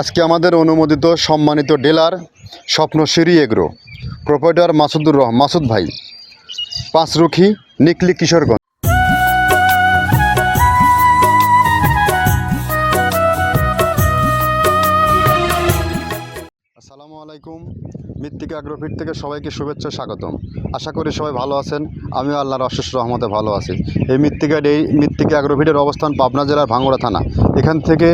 আজকে আমাদের অনুমোদিত সম্মানিত ডিলার স্বপ্ন সিরি এগ্রো। প্রোপাইটার মাসুদুর রহ মাসুদ ভাই। পাঁচরুখি নিকলি কিশোরগঞ্জ মৃত্তিকা অ্যাগ্রোফিট থেকে সবাইকে শুভেচ্ছা, স্বাগতম। আশা করি সবাই ভালো আছেন। আমিও আল্লাহর অশেষ রহমতে ভালো আছি। এই মৃত্তিকা এই মৃত্তিকা অ্যাগ্রোফিটের অবস্থান পাবনা জেলার ভাঙ্গুড়া থানা। এখান থেকে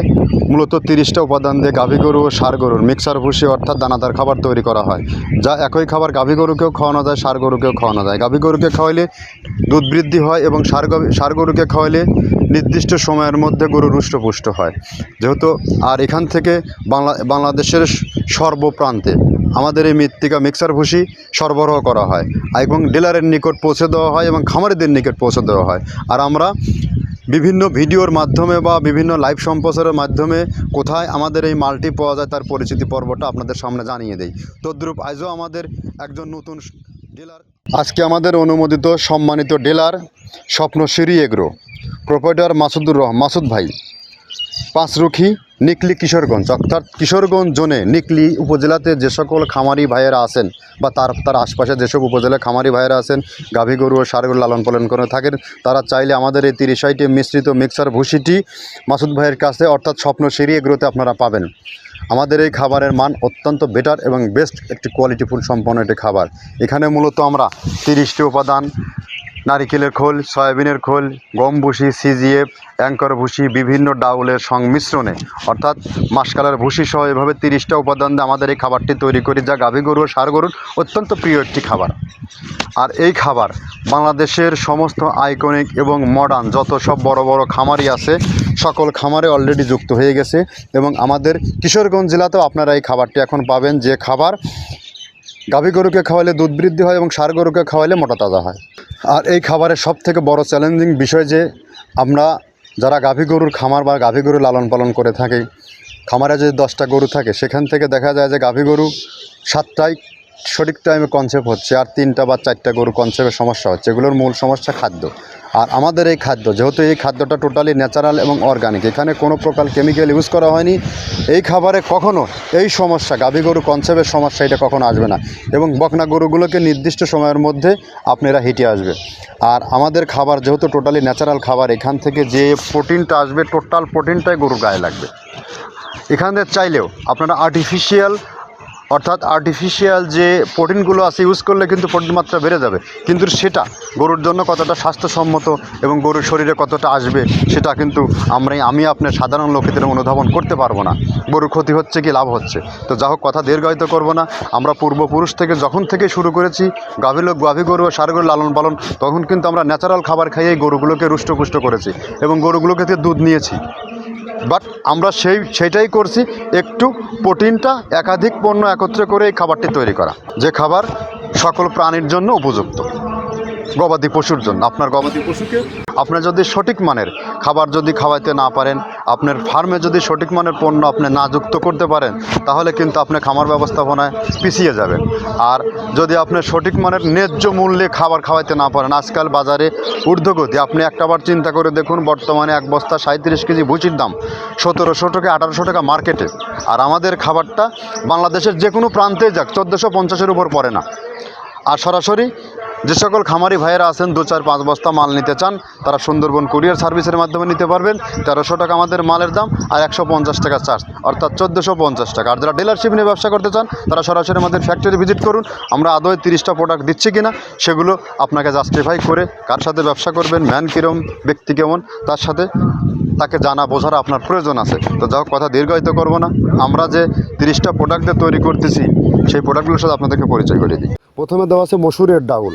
মূলত তিরিশটা উপাদান দিয়ে গাভী গরু ও সার গরুর মিক্সার ভুষি অর্থাৎ দানাদার খাবার তৈরি করা হয়। যা একই খাবার গাভী গরুকেও খাওয়ানো যায় সার গরুকেও খাওয়ানো যায়। গাভী গরুকে খাওয়াইলে দুধ বৃদ্ধি হয় এবং ষাঁড় সার গরুকে খাওয়াইলে নির্দিষ্ট সময়ের মধ্যে গরু রুষ্টপুষ্ট হয়। যেহেতু আর এখান থেকে বাংলা, বাংলাদেশের সর্বপ্রান্তে আমাদের এই মৃত্তিকা মিক্সার ভুসি সরবরাহ করা হয় এবং ডিলারের নিকট পৌঁছে দেওয়া হয় এবং খামারিদের নিকট পৌঁছে দেওয়া হয়। আর আমরা বিভিন্ন ভিডিওর মাধ্যমে বা বিভিন্ন লাইভ সম্প্রচারের মাধ্যমে কোথায় আমাদের এই মালটি পাওয়া যায় তার পরিচিতি পর্বটা আপনাদের সামনে জানিয়ে দেই। তদ্রূপ আজও আমাদের একজন নতুন ডিলার। আজকে আমাদের অনুমোদিত সম্মানিত dealer Swapnashree agro. Proprietor Masudur রহ মাসুদ ভাই। পাঁচরুখি নিকলি কিশোরগঞ্জ, অর্থাৎ কিশোরগঞ্জ জোনে নিকলি উপজেলাতে যে সকল খামারি ভাইয়েরা আছেন বা তার তার আশপাশে যেসব উপজেলায় খামারি ভাইয়েরা আছেন, গাভী গরু ও ষাঁড় গরু লালন পালন করে থাকেন, তারা চাইলে আমাদের এই তিরিশ আইটি মিশ্রিত মিক্সার ভুসিটি মাসুদ ভাইয়ের কাছে অর্থাৎ স্বপ্ন সিঁড়ি এগুলোতে আপনারা পাবেন। আমাদের এই খাবারের মান অত্যন্ত বেটার এবং বেস্ট, একটি কোয়ালিটিফুল সম্পন্ন একটি খাবার। এখানে মূলত আমরা তিরিশটি উপাদান নারিকেলের খোল, সয়াবিনের খোল, গম ভুসি সিজিএফ, অ্যাঙ্কর ভুসি বিভিন্ন ডাউলের সংমিশ্রণে। অর্থাৎ মাসকালের ভুসি সহ এভাবে তিরিশটা উপাদান দিয়ে আমাদের এই খাবারটি তৈরি করি যা গাভী গরু ও ষাঁড় গরুর অত্যন্ত প্রিয় একটি খাবার। আর এই খাবার বাংলাদেশের সমস্ত আইকনিক এবং মডার্ন যত সব বড় বড় খামারই আছে, সকল খামারে অলরেডি যুক্ত হয়ে গেছে এবং আমাদের কিশোরগঞ্জ জেলাতেও আপনারা এই খাবারটি এখন পাবেন। যে খাবার গাভী গরুকে খাওয়ালে দুধ বৃদ্ধি হয় এবং সার গরুকে খাওয়ালে মোটা তাজা হয়। আর এই খাবারের সব থেকে বড় চ্যালেঞ্জিং বিষয় যে, আমরা যারা গাভী গরুর খামার বা গাভী গরু লালন পালন করে থাকি, খামারে যদি দশটা গরু থাকে, সেখান থেকে দেখা যায় যে গাভী গরু সাতটায় সঠিক টাইমে কনসেপ্ট হচ্ছে, আর তিনটা বা চারটা গরু কনসেপ্টের সমস্যা হচ্ছে। এগুলোর মূল সমস্যা খাদ্য। আর আমাদের এই খাদ্য, যেহেতু এই খাদ্যটা টোটালি ন্যাচারাল এবং অর্গানিক এখানে কোনো প্রকার কেমিক্যাল ইউজ করা হয়নি। এই খাবারে কখনো এই সমস্যা, গাভী গরু কনসেপ্টের সমস্যা এটা কখনো আসবে না। এবং বকনা গরুগুলোকে নির্দিষ্ট সময়ের মধ্যে আপনারা হিটে আসবে। আর আমাদের খাবার যেহেতু টোটালি ন্যাচারাল খাবার, এখান থেকে যে প্রোটিনটা আসবে টোটাল প্রোটিনটাই গরুর গায়ে লাগবে। এখানে চাইলেও আপনারা আর্টিফিশিয়াল অর্থাৎ আর্টিফিশিয়াল যে প্রোটিনগুলো আছে ইউজ করলে কিন্তু প্রোটিন মাত্রা বেড়ে যাবে। কিন্তু সেটা গরুর জন্য কতটা স্বাস্থ্যসম্মত এবং গরুর শরীরে কতটা আসবে, সেটা কিন্তু আমরা, আমি আপনার সাধারণ লোকেদের অনুধাবন করতে পারব না। গরুর ক্ষতি হচ্ছে কি, লাভ হচ্ছে। তো যা হোক, কথা দীর্ঘায়িত করব না। আমরা পূর্বপুরুষ থেকে যখন থেকে শুরু করেছি, গাভী লোক, গাভী গরু ষাঁড় গরু লালন পালন, তখন কিন্তু আমরা ন্যাচারাল খাবার খাইয়েই গরুগুলোকে রুষ্টপুষ্ট করেছি এবং গরুগুলোকে দুধ নিয়েছি। বাট আমরা সেই সেটাই করছি, একটু প্রোটিনটা একাধিক পণ্য একত্রে করে এই খাবারটি তৈরি করা, যে খাবার সকল প্রাণীর জন্য উপযুক্ত। গবাদি পশুর জন্য। আপনার গবাদি পশুকে আপনার যদি সঠিক মানের খাবার যদি খাওয়াইতে না পারেন, আপনার ফার্মে যদি সঠিক মানের পণ্য আপনি না যুক্ত করতে পারেন, তাহলে কিন্তু আপনি খামার ব্যবস্থাপনায় পিছিয়ে যাবেন। আর যদি আপনি সঠিক মানের ন্যায্য মূল্যে খাবার খাওয়াইতে না পারেন, আজকাল বাজারে ঊর্ধ্বগতি। আপনি একটাবার চিন্তা করে দেখুন, বর্তমানে এক বস্তা সাঁত্রিশ কেজি ভুচির দাম সতেরোশো টাকা আঠারোশো টাকা মার্কেটে। আর আমাদের খাবারটা বাংলাদেশের যে কোনো প্রান্তে যাক, চোদ্দোশো পঞ্চাশের উপর পড়ে না। আর সরাসরি যে সকল খামারি ভাইয়েরা আছেন, দু চার পাঁচ বস্তা মাল নিতে চান, তারা সুন্দরবন কুরিয়ার সার্ভিসের মাধ্যমে নিতে পারবেন। তেরোশো টাকা আমাদের মালের দাম আর একশো পঞ্চাশ টাকা চার্জ, অর্থাৎ চোদ্দোশো পঞ্চাশ টাকা। আর যারা ডিলারশিপ নিয়ে ব্যবসা করতে চান, তারা সরাসরি আমাদের ফ্যাক্টরি ভিজিট করুন। আমরা আদৌ তিরিশটা প্রোডাক্ট দিচ্ছি কিনা, সেগুলো আপনাকে জাস্টিফাই করে কার সাথে ব্যবসা করবেন ম্যান কীরম, ব্যক্তি কেমন, তার সাথে তাকে জানা বোঝার আপনার প্রয়োজন আছে। তো যাই কথা দীর্ঘায়িত করব না। আমরা যে তিরিশটা প্রোডাক্টে তৈরি করতেছি, সেই প্রোডাক্টগুলোর সাথে আপনাদেরকে পরিচয় করে দিই। প্রথমে দেওয়া আছে মসুরের ডাউল।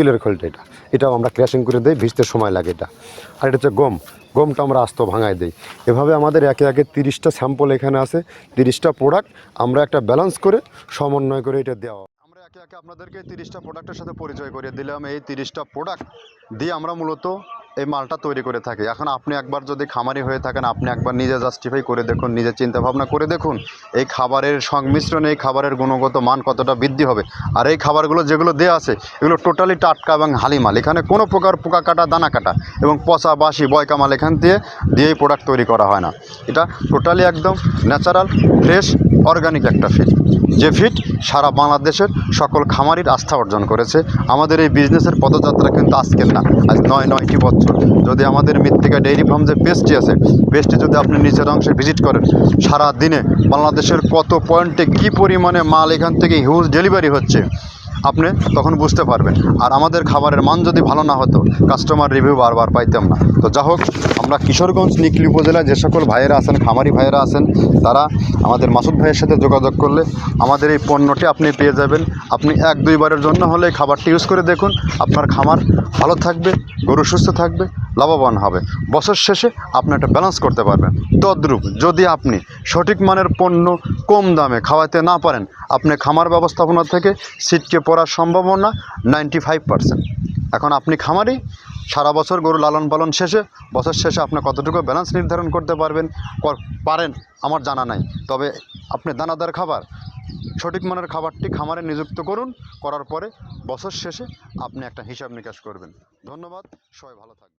তিলের খোলটা এটা। এটাও আমরা ক্র্যাশিং করে দিই, ভিজতে সময় লাগে এটা। আর এটা হচ্ছে গম। গমটা আমরা আস্ত ভাঙায় দিই। এভাবে আমাদের একে একে তিরিশটা স্যাম্পল এখানে আছে, তিরিশটা প্রোডাক্ট। আমরা একটা ব্যালেন্স করে, সমন্বয় করে এটা দেওয়া। আমরা একে একে আপনাদেরকে তিরিশটা প্রোডাক্টের সাথে পরিচয় করিয়ে দিলাম। এই তিরিশটা প্রোডাক্ট দিয়ে আমরা মূলত এই মালটা তৈরি করে থাকে। এখন আপনি একবার যদি খামারি হয়ে থাকেন, আপনি একবার নিজে জাস্টিফাই করে দেখুন নিজে চিন্তা ভাবনা করে দেখুন, এই খাবারের সংমিশ্রণে, এই খাবারের গুণগত মান কতটা বৃদ্ধি হবে। আর এই খাবারগুলো যেগুলো দেওয়া আছে, এগুলো টোটালি টাটকা এবং হালিমাল এখানে কোনো প্রকার পোকা কাটা, দানা কাটা এবং পচা, বাসি, বয়কা মাল এখান দিয়ে, দিয়েই প্রোডাক্ট তৈরি করা হয় না। এটা টোটালি একদম ন্যাচারাল ফ্রেশ অর্গানিক একটা ফিড যে ফিড সারা বাংলাদেশের সকল খামারির আস্থা অর্জন করেছে। আমাদের এই বিজনেসের পদযাত্রা কিন্তু আজকের না, আজ নয়, নয়টি বছর। যদি আমাদের মৃত্তিকা ডেইরি ফার্ম যে পেস্টটি আছে পেস্টটি যদি আপনি নিজের অংশে ভিজিট করেন সারা দিনে বাংলাদেশের কত পয়েন্টে কি পরিমাণে মাল এখান থেকে হিউজ ডেলিভারি হচ্ছে আপনি তখন বুঝতে পারবেন। আর আমাদের খাবারের মান যদি ভালো না হতো কাস্টমার রিভিউ বারবার পাইতাম না। তো যা হোক, আমরা কিশোরগঞ্জ নিকলি উপজেলায় যে সকল ভাইয়েরা আছেন, খামারি ভাইয়েরা আছেন, তারা আমাদের মাসুদ ভাইয়ের সাথে যোগাযোগ করলে আমাদের এই পণ্যটি আপনি পেয়ে যাবেন। আপনি এক, দুইবারের জন্য হলে খাবারটি ইউজ করে দেখুন। আপনার খামার ভালো থাকবে, গরু সুস্থ থাকবে। লাভবান হবে। বছর শেষে আপনি একটা ব্যালেন্স করতে পারবেন। তদ্রূপ যদি আপনি সঠিক মানের পণ্য কম দামে খাওয়াতে না পারেন, আপনি খামার ব্যবস্থাপনা থেকে সিটকে পড়ার সম্ভাবনা নাইনটি ফাইভ পার্সেন্ট এখন আপনি খামারি, সারা বছর গরু লালন পালন শেষে বছর শেষে আপনি কতটুকু ব্যালেন্স নির্ধারণ করতে পারবেন পারেন, আমার জানা নাই। তবে আপনি দানাদার খাবার, সঠিক মানের খাবারটি খামারে নিযুক্ত করুন, করার পরে বছর শেষে আপনি একটা হিসাব নিকাশ করবেন। ধন্যবাদ, সবাই ভালো থাকবেন।